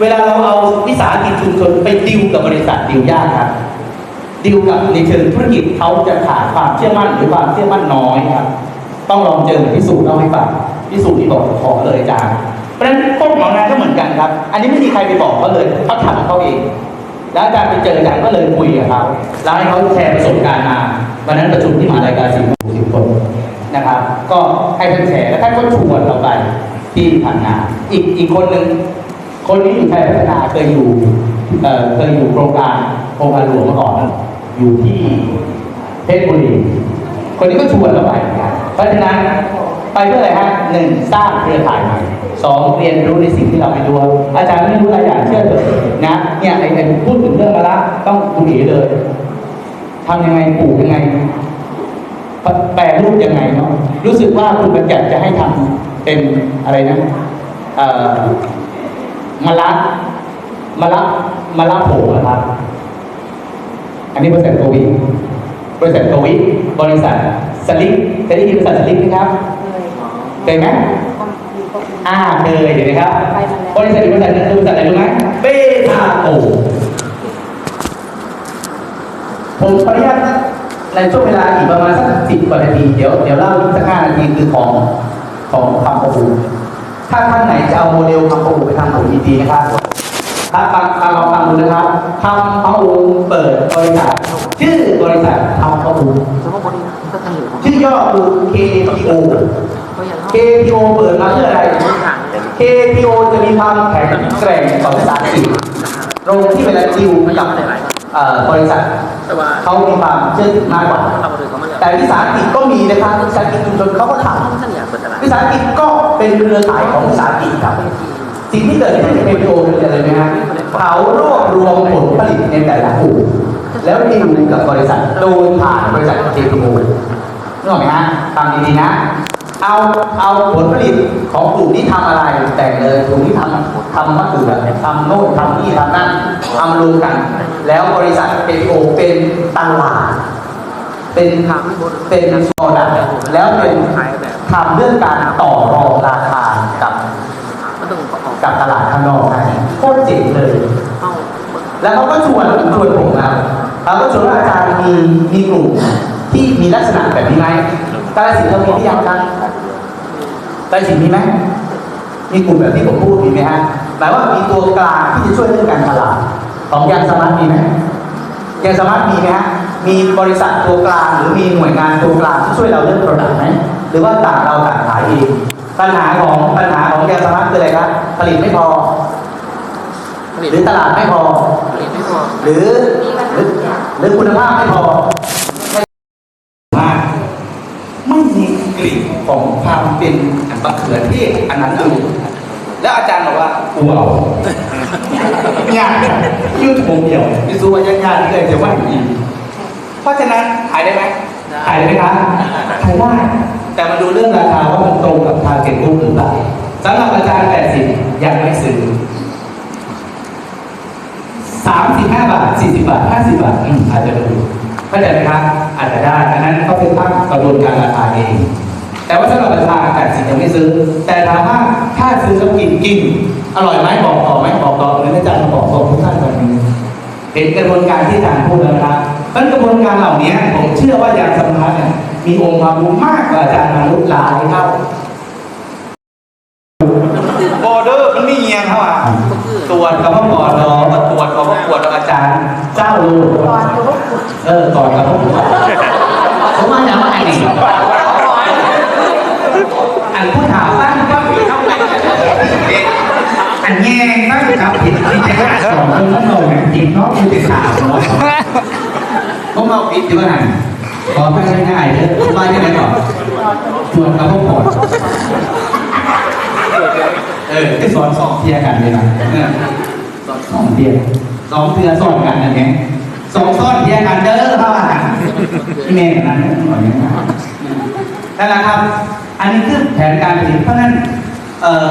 เวลาเราเอาวิสาหกิจชุมชนไปดิวกับบริษัทดิวยากครับดิวกับในเชิงธุรกิจเขาจะขาดความเชื่อมั่นหรือความเชื่อมั่นน้อยครับ ต้องลองเจอพิสูจน์เล่าให้ฟังพิสูจน์ที่บอกขอเลยอาจารย์เพราะฉะนั้นพวกของงานก็เหมือนกันครับ อันนี้ไม่มีใครไปบอกเขาเลยเขาทำเขาเอง แล้วอาจารย์ไปเจออาจารย์ก็เลยคุยกับเขาแล้วให้เขาแชร์ประสบการณ์มาวันนั้นประชุมที่มหาลัยกาศิลป์สิบคนนะครับ ก็ให้ท่านแชร์แล้วท่านก็ชวนเราไปที่ผ่านงาน อีกอีกคนหนึ่ง คนนี้อยู่ไทยพัฒนาเคยอยู่เคยอยู่โครงการโครงการหลวงมาก่อนอยู่ที่เพชรบุรีคนนี้ก็ชวนเราไปเพราะฉะนั้นไปเพื่ออะไรฮะหนึ่งสร้างเครือข่ายใหม่สองเรียนรู้ในสิ่งที่เราไม่รู้อาจารย์ไม่รู้อะไรอย่างเชื่อเถอะนะเนี่ยไอ้ไอ้พูดถึงเรื่องมาละต้องคุณเอ๋เลยทำยังไงปลูกยังไงแปลรูปยังไงเนาะรู้สึกว่าคุณบัญญัติจะให้ทำเป็นอะไรนะเอ่อ มะละมะละมะละโผนะครับ อันนี้บริษัทโกวิบริษัทโกวิบริษัทสลิปเคยได้ยินบริษัทสลิปไหมครับเคยไหมอ่าเคยเดี๋ยวนะครับ บริษัทอีกบริษัทหนึงคือบริษัทอะไรรู้ไหมเบทาโกผมขออนุญาตในช่วงเวลาอีกประมาณสักสิบกว่านาที เดี๋ยวเดี๋ยวเล่าอีกสักห้านาทีคือของของคำประมูล ถ้าท่านไหนจะเอาโมเดลคำประตูไปทำผมยินดีนะครับถ้าฟังฟังลองฟังดูนะครับคำประมูเปิดบริษัท ชื่อบริษัทคำประมูชื่อย่อคือ KPO KPO เปิดมาเพื่ออะไร KPO จะมีความแข็งแกร่งต่อวิสาหกิตรงที่เวลาดิวกับบริษัทเขามีความเชื่อถือมากกว่าแต่วิสาหกิจก็มีนะครับวิสาหกิจชุมชน เป็นเครือข่ายของวิสาหกิจครับ สิ่งที่เกิดขึ้นในเปโตรคืออะไรไหมฮะเขารวบรวมผลผลิตในแต่ละกลุ่มแล้วดิวกับบริษัทโดยผ่านบริษัทเจพีโอนึกออกไหมฮะฟังดีๆนะ เอาเอาผลผลิตของกลุ่มที่ทำอะไรแต่งเลยกลุ่มที่ทำทำมะเขือทำโน่นทำนี่ทำนั่นทำรวมกัน แล้วบริษัทเจพีโอเป็นตลาด เป็นเป็นโซดักแล้วเป็นทำเรื่องการต่อรองราคากับกับตลาดข้างนอกได้โคตรเจ๋งเลย แล้วเขาก็ชวนชวนผมนะเขาก็ชวนว่าอาจารย์มีมีกลุ่มที่มีลักษณะแบบนี้ไหมกาลสินเรามีหรือยังครับกาลสินมีไหมมีกลุ่มแบบที่ผมพูดมีไหมฮะหมายว่ามีตัวกลางที่จะช่วยเรื่องการตลาดของยางสมาร์ทมีไหมยางสมาร์ทมีไหมฮะ มีบริษัทตัวกลาง หรือมีหน่วยงานตัวกลางที่ช่วยเราเรื่องโปรดักต์ไหมหรือว่าต่างเราต่างขายเองปัญหาของปัญหาของยางสมาร์ทคืออะไรครับผลิตไม่พอผลิตหรือตลาดไม่พอผลิตไม่พอหรือหรือหรือคุณภาพไม่พอไม่มากไม่มีกลิ่นของความเป็นมะเขือเทศอันนั้นเลยแล้วอาจารย์บอกว่ากูเอายากยูทูบเดียวพิสูจน์ว่ายากๆที่เลยจะว่าอย่างนี้ เพราะฉะนั้นขายได้ไหมขายได้ไหมครับขายได้แต่มาดูเรื่องราคาว่ามันตรงกับทาร์เก็ตกลุ่มหรือเปล่าสำหรับอาจารย์80ยังไม่ซื้อสามสิบห้าบาทสี่สิบาทห้าสิบาทอืมอาจจะดูเข้าใจไหมครับอาจจะได้อันนั้นเขาเป็นภาคกระบวนการราคาเองแต่ว่าสำหรับราคาแปดสิบยังไม่ซื้อ แต่ถามว่าถ้าซื้อแล้วกินกินอร่อยไหมบอกต่อไหมบอกต่อหรืออาจารย์มาบอกต่อทุกท่านแบบนี้เห็นกระบวนการที่อาจารย์พูดแล้วนะครับ วนการเหล่านี้ผมเชื่อว่าอย่างสำคัญเนี่ยมีองค์ความรู้มากกว่าอาจารย์มนุษย์หลายเท่าบอเดอร์มันไม่เงียงเท่าอะตรวจกับพ่อก่อนรอมาตรวจกับพ่อปวดกับอาจารย์ เจ้าลูกเออก่อนกับพ่อปวดผมมาจากว่าไอ้นี่อันผู้ถามตั้งก็ผิดเข้าไปอันแง่ตั้งครับผิดที่จะฆ่าสองคนนั่นเรา เนี่ยจริงเนาะคือติดข่าวเนาะผมาผิดดีกว่าขอให้ง่ายๆเถอะว่าจะไหนก่อนตรวจกับพ่อปวดเออที่สอนสองเทียกันเลยนะสอนสองเทียสองเทียสอนกันนั่นเองสองซ้อนเทียกันเด้อเท่าไหร่ที่เมย์นั้นหน่อยนะนั่นแหละครับ อันนี้คือแผนการผลิตเพราะนั้นเอ่อ